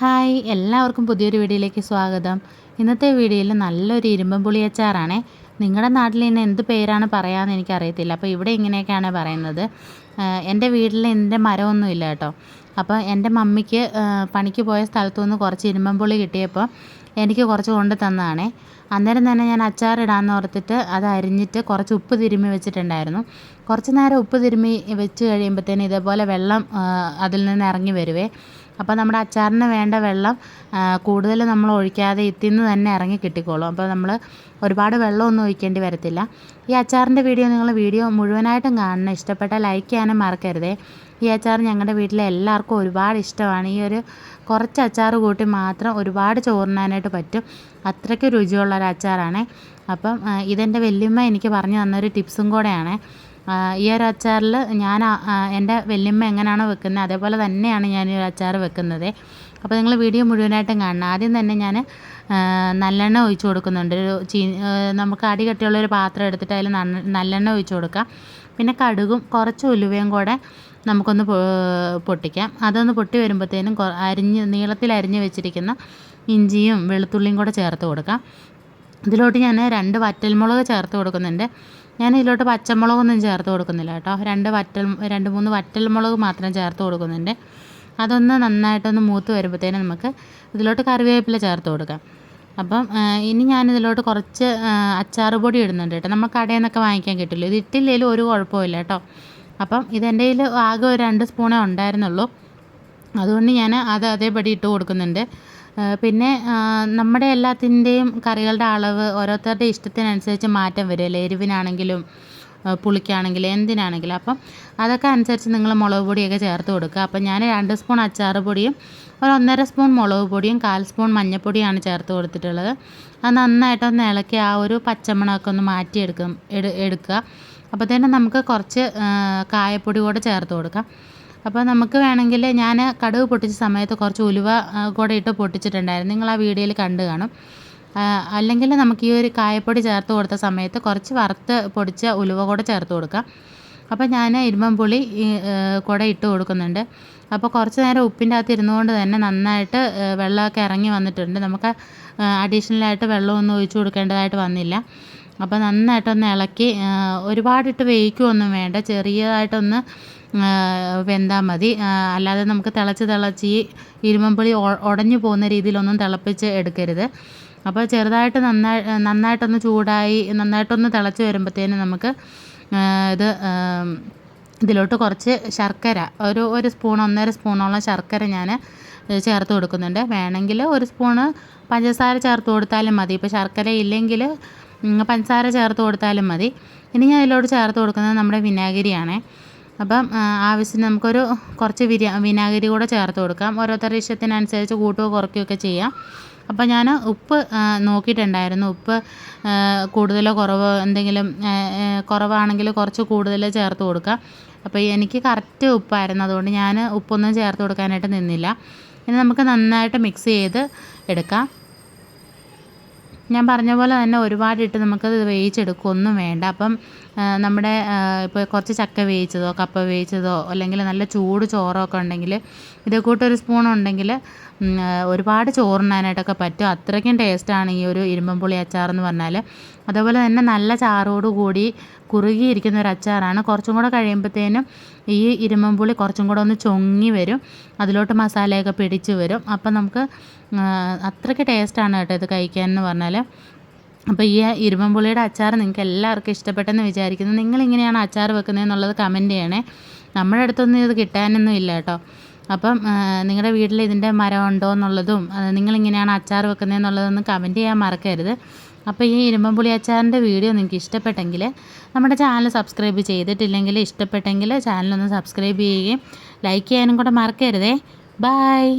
Hi എല്ലാവർക്കും പുതിയൊരു വീഡിയോയിലേക്ക് സ്വാഗതം. ഇന്നത്തെ വീഡിയോയിൽ നല്ലൊരു ഇരുമ്പൻ പുളി അച്ചാറാണേ. നിങ്ങളുടെ നാട്ടിൽ ഇന്ന് എന്ത് പേരാണ് പറയാമെന്ന് എനിക്കറിയത്തില്ല. അപ്പോൾ ഇവിടെ ഇങ്ങനെയൊക്കെയാണ് പറയുന്നത്. എന്റെ വീട്ടിൽ എന്റെ മരമൊന്നുമില്ല കേട്ടോ. അപ്പോൾ എന്റെ മമ്മിക്ക് പണിക്ക് പോയ സ്ഥലത്തു നിന്ന് കുറച്ച് ഇരുമ്പൻ പുളി കിട്ടിയപ്പോൾ എനിക്ക് കുറച്ച് കൊണ്ട് തന്നതാണേ. അന്നേരം തന്നെ ഞാൻ അച്ചാറിടാമെന്ന് ഓർത്തിട്ട് അത് അരിഞ്ഞിട്ട് കുറച്ച് ഉപ്പ് തിരുമ്മി വെച്ചിട്ടുണ്ടായിരുന്നു. കുറച്ച് നേരം ഉപ്പ് തിരുമ്മി വെച്ച് കഴിയുമ്പോഴത്തേന് ഇതേപോലെ വെള്ളം അതിൽ നിന്ന് ഇറങ്ങി വരുവേ. അപ്പോൾ നമ്മുടെ അച്ചാറിന് വേണ്ട വെള്ളം കൂടുതൽ നമ്മൾ ഒഴിക്കാതെ ഇത്തിന്ന് തന്നെ ഇറങ്ങി കിട്ടിക്കോളും. അപ്പോൾ നമ്മൾ ഒരുപാട് വെള്ളമൊന്നും ഒഴിക്കേണ്ടി വരത്തില്ല. ഈ അച്ചാറിന്റെ വീഡിയോ നിങ്ങൾ വീഡിയോ മുഴുവനായിട്ടും കാണണം. ഇഷ്ടപ്പെട്ട ലൈക്ക് ചെയ്യാനും മറക്കരുതേ. ഈ അച്ചാർ ഞങ്ങളുടെ വീട്ടിലെ എല്ലാവർക്കും ഒരുപാട് ഇഷ്ടമാണ്. ഈ ഒരു കുറച്ച് അച്ചാർ കൂട്ടി മാത്രം ഒരുപാട് ചോറിനായിട്ട് പറ്റും. അത്രയ്ക്ക് രുചിയുള്ള അച്ചാറാണ്. അപ്പം ഇതെന്റെ വല്യമ്മ എനിക്ക് പറഞ്ഞു തന്നൊരു ടിപ്സും കൂടെയാണ്. ഈ ഒരു അച്ചാറിൽ ഞാൻ എന്റെ വല്യമ്മ എങ്ങനെയാണോ വെക്കുന്നത് അതേപോലെ തന്നെയാണ് ഞാൻ ഈ ഒരു അച്ചാർ വെക്കുന്നത്. അപ്പോൾ നിങ്ങൾ വീഡിയോ മുഴുവനായിട്ടും കാണണം. ആദ്യം തന്നെ ഞാൻ നല്ലെണ്ണ ഒഴിച്ചു കൊടുക്കുന്നുണ്ട്. ഒരു ചീ നമുക്ക് അടി കട്ടിയുള്ളൊരു പാത്രം എടുത്തിട്ട് അതിൽ നല്ലെണ്ണ ഒഴിച്ചു കൊടുക്കാം. പിന്നെ കടുകും കുറച്ച് ഉലുവയും കൂടെ നമുക്കൊന്ന് പൊട്ടിക്കാം. അതൊന്ന് പൊട്ടി വരുമ്പോഴത്തേനും അരിഞ്ഞ് നീളത്തിൽ അരിഞ്ഞ് വെച്ചിരിക്കുന്ന ഇഞ്ചിയും വെളുത്തുള്ളിയും കൂടെ ചേർത്ത് കൊടുക്കാം. ഇതിലോട്ട് ഞാൻ രണ്ട് വറ്റൽമുളക് ചേർത്ത് കൊടുക്കുന്നുണ്ട്. ഞാൻ ഇതിലോട്ട് പച്ചമുളകൊന്നും ചേർത്ത് കൊടുക്കുന്നില്ല കേട്ടോ. രണ്ട് വറ്റൽ രണ്ട് മൂന്ന് വറ്റൽ മുളക് മാത്രം ചേർത്ത് കൊടുക്കുന്നുണ്ട്. അതൊന്ന് നന്നായിട്ടൊന്ന് മൂത്ത് വരുമ്പോഴത്തേനും നമുക്ക് ഇതിലോട്ട് കറിവേപ്പില ചേർത്ത് കൊടുക്കാം. അപ്പം ഇനി ഞാൻ ഇതിലോട്ട് കുറച്ച് അച്ചാർ പൊടി ഇടുന്നുണ്ട് കേട്ടോ. നമ്മൾ കടയിൽ നിന്നൊക്കെ വാങ്ങിക്കാൻ കിട്ടില്ല? ഇത് ഇട്ടില്ലെങ്കിലും ഒരു കുഴപ്പമില്ല കേട്ടോ. അപ്പം ഇതെന്റെ കയ്യിൽ ആകെ ഒരു രണ്ട് സ്പൂണേ ഉണ്ടായിരുന്നുള്ളൂ. അതുകൊണ്ട് ഞാൻ അത് അതേപടി ഇട്ട് കൊടുക്കുന്നുണ്ട്. പിന്നെ നമ്മുടെ എല്ലാത്തിന്റെയും കറികളുടെ അളവ് ഓരോരുത്തരുടെ ഇഷ്ടത്തിനനുസരിച്ച് മാറ്റം വരുമല്ലേ എരിവിനാണെങ്കിലും പുളിക്കാണെങ്കിലും എന്തിനാണെങ്കിലും. അപ്പം അതൊക്കെ അനുസരിച്ച് നിങ്ങൾ മുളക് പൊടിയൊക്കെ ചേർത്ത് കൊടുക്കുക. അപ്പം ഞാൻ രണ്ട് സ്പൂൺ അച്ചാർ പൊടിയും ഒരു ഒന്നര സ്പൂൺ മുളക് പൊടിയും കാൽ സ്പൂൺ മഞ്ഞൾപ്പൊടിയാണ് ചേർത്ത് കൊടുത്തിട്ടുള്ളത്. അത് നന്നായിട്ടൊന്ന് ഇളക്കി ആ ഒരു പച്ചമണമൊക്കെ ഒന്ന് മാറ്റിയെടുക്കും എടുക്കുക. അപ്പോൾ തന്നെ നമുക്ക് കുറച്ച് കായപ്പൊടി കൂടെ ചേർത്ത് കൊടുക്കാം. അപ്പോൾ നമുക്ക് വേണമെങ്കിൽ ഞാൻ കടുക് പൊട്ടിച്ച സമയത്ത് കുറച്ച് ഉലുവ കൂടെ ഇട്ട് പൊട്ടിച്ചിട്ടുണ്ടായിരുന്നു. നിങ്ങൾ ആ വീഡിയോയിൽ കണ്ടു കാണും. അല്ലെങ്കിൽ നമുക്ക് ഈ ഒരു കായപ്പൊടി ചേർത്ത് കൊടുത്ത സമയത്ത് കുറച്ച് വറുത്ത് പൊടിച്ച ഉലുവ കൂടെ ചേർത്ത് കൊടുക്കാം. അപ്പോൾ ഞാൻ ഇരുമ്പൻപുളി കൂടെ ഇട്ട് കൊടുക്കുന്നുണ്ട്. അപ്പോൾ കുറച്ച് നേരം ഉപ്പിന്റെ അകത്ത് ഇരുന്നുകൊണ്ട് തന്നെ നന്നായിട്ട് വെള്ളമൊക്കെ ഇറങ്ങി വന്നിട്ടുണ്ട്. നമുക്ക് അഡീഷണലായിട്ട് വെള്ളമൊന്നും ഒഴിച്ചു കൊടുക്കേണ്ടതായിട്ട് വന്നില്ല. അപ്പോൾ നന്നായിട്ടൊന്ന് ഇളക്കി ഒരുപാടിട്ട് വേവിക്കുകയൊന്നും വേണ്ട. ചെറിയതായിട്ടൊന്ന് വെന്താൽ മതി. അല്ലാതെ നമുക്ക് തിളച്ച് തിളച്ച് ഈ ഇരുമ്പുളി ഉടഞ്ഞു പോകുന്ന രീതിയിലൊന്നും തിളപ്പിച്ച് എടുക്കരുത്. അപ്പോൾ ചെറുതായിട്ട് നന്നായി നന്നായിട്ടൊന്ന് ചൂടായി നന്നായിട്ടൊന്ന് തിളച്ച് വരുമ്പോഴത്തേനും നമുക്ക് ഇത് ഇതിലോട്ട് കുറച്ച് ശർക്കര ഒരു ഒരു സ്പൂൺ ഒന്നര സ്പൂണോളം ശർക്കര ഞാൻ ചേർത്ത് കൊടുക്കുന്നുണ്ട്. വേണമെങ്കിൽ ഒരു സ്പൂണ് പഞ്ചസാര ചേർത്ത് കൊടുത്താലും മതി. ഇപ്പോൾ ശർക്കര ഇല്ലെങ്കിൽ പഞ്ചസാര ചേർത്ത് കൊടുത്താലും മതി. ഇനി ഞാൻ ഇതിലോട്ട് ചേർത്ത് കൊടുക്കുന്നത് നമ്മുടെ വിനാഗിരിയാണേ. അപ്പം ആവശ്യത്തിന് നമുക്കൊരു കുറച്ച് വിര വിനാഗിരി കൂടെ ചേർത്ത് കൊടുക്കാം. ഓരോരുത്തരുടെ ഇഷ്ടത്തിനനുസരിച്ച് കൂട്ടുകയോ കുറയ്ക്കുകയൊക്കെ ചെയ്യാം. അപ്പം ഞാൻ ഉപ്പ് നോക്കിയിട്ടുണ്ടായിരുന്നു. ഉപ്പ് കൂടുതലോ കുറവോ എന്തെങ്കിലും കുറവാണെങ്കിൽ കുറച്ച് കൂടുതൽ ചേർത്ത് കൊടുക്കാം. അപ്പോൾ എനിക്ക് കറക്റ്റ് ഉപ്പായിരുന്നു. അതുകൊണ്ട് ഞാൻ ഉപ്പൊന്നും ചേർത്ത് കൊടുക്കാനായിട്ട് നിന്നില്ല. ഇനി നമുക്ക് നന്നായിട്ട് മിക്സ് ചെയ്ത് എടുക്കാം. ഞാൻ പറഞ്ഞ പോലെ തന്നെ ഒരുപാടിട്ട് നമുക്കത് വേവിച്ചെടുക്കുകയൊന്നും വേണ്ട. അപ്പം നമ്മുടെ ഇപ്പോൾ കുറച്ച് ചക്ക വേവിച്ചതോ കപ്പ വേവിച്ചതോ അല്ലെങ്കിൽ നല്ല ചൂട് ചോറോ ഒക്കെ ഉണ്ടെങ്കിൽ ഇതേ കൂട്ടൊരു സ്പൂൺ ഉണ്ടെങ്കിൽ ഒരുപാട് ചോറുണ്ണാനായിട്ടൊക്കെ പറ്റും. അത്രയ്ക്കും ടേസ്റ്റാണ് ഈ ഒരു അച്ചാർ എന്ന് പറഞ്ഞാൽ അതേപോലെ തന്നെ നല്ല ചാറോട് കൂടി കുറുകിയിരിക്കുന്ന ഒരു അച്ചാറാണ്. കുറച്ചും കൂടെ കഴിയുമ്പോഴത്തേനും ഈ ഇരുമ്പൻ പുളി കുറച്ചും കൂടെ ഒന്ന് ചൊങ്ങി വരും. അതിലോട്ട് മസാലയൊക്കെ പിടിച്ച് വരും. അപ്പം നമുക്ക് അത്രയ്ക്ക് ടേസ്റ്റാണ് കേട്ടോ ഇത് കഴിക്കാൻ എന്ന് പറഞ്ഞാൽ അപ്പോൾ ഈ ഇരുമ്പൻപുളിയുടെ അച്ചാർ നിങ്ങൾക്ക് എല്ലാവർക്കും ഇഷ്ടപ്പെട്ടെന്ന് വിചാരിക്കുന്നു. നിങ്ങളിങ്ങനെയാണ് അച്ചാർ വെക്കുന്നതെന്നുള്ളത് കമന്റ് ചെയ്യണേ. നമ്മുടെ അടുത്തൊന്നും ഇത് കിട്ടാനൊന്നും ഇല്ല കേട്ടോ. അപ്പം നിങ്ങളുടെ വീട്ടിൽ ഇതിന്റെ മരം ഉണ്ടോ എന്നുള്ളതും നിങ്ങളിങ്ങനെയാണ് അച്ചാർ വെക്കുന്നതെന്നുള്ളതൊന്നും കമന്റ് ചെയ്യാൻ മറക്കരുത്. അപ്പോൾ ഈ ഇരുമ്പൻപുളി അച്ചാറിന്റെ വീഡിയോ നിങ്ങൾക്ക് ഇഷ്ടപ്പെട്ടെങ്കിൽ നമ്മുടെ ചാനൽ സബ്സ്ക്രൈബ് ചെയ്തിട്ടില്ലെങ്കിൽ ഇഷ്ടപ്പെട്ടെങ്കിൽ ചാനലൊന്ന് സബ്സ്ക്രൈബ് ചെയ്യുകയും ലൈക്ക് ചെയ്യാനും കൂടെ മറക്കരുതേ. ബായ്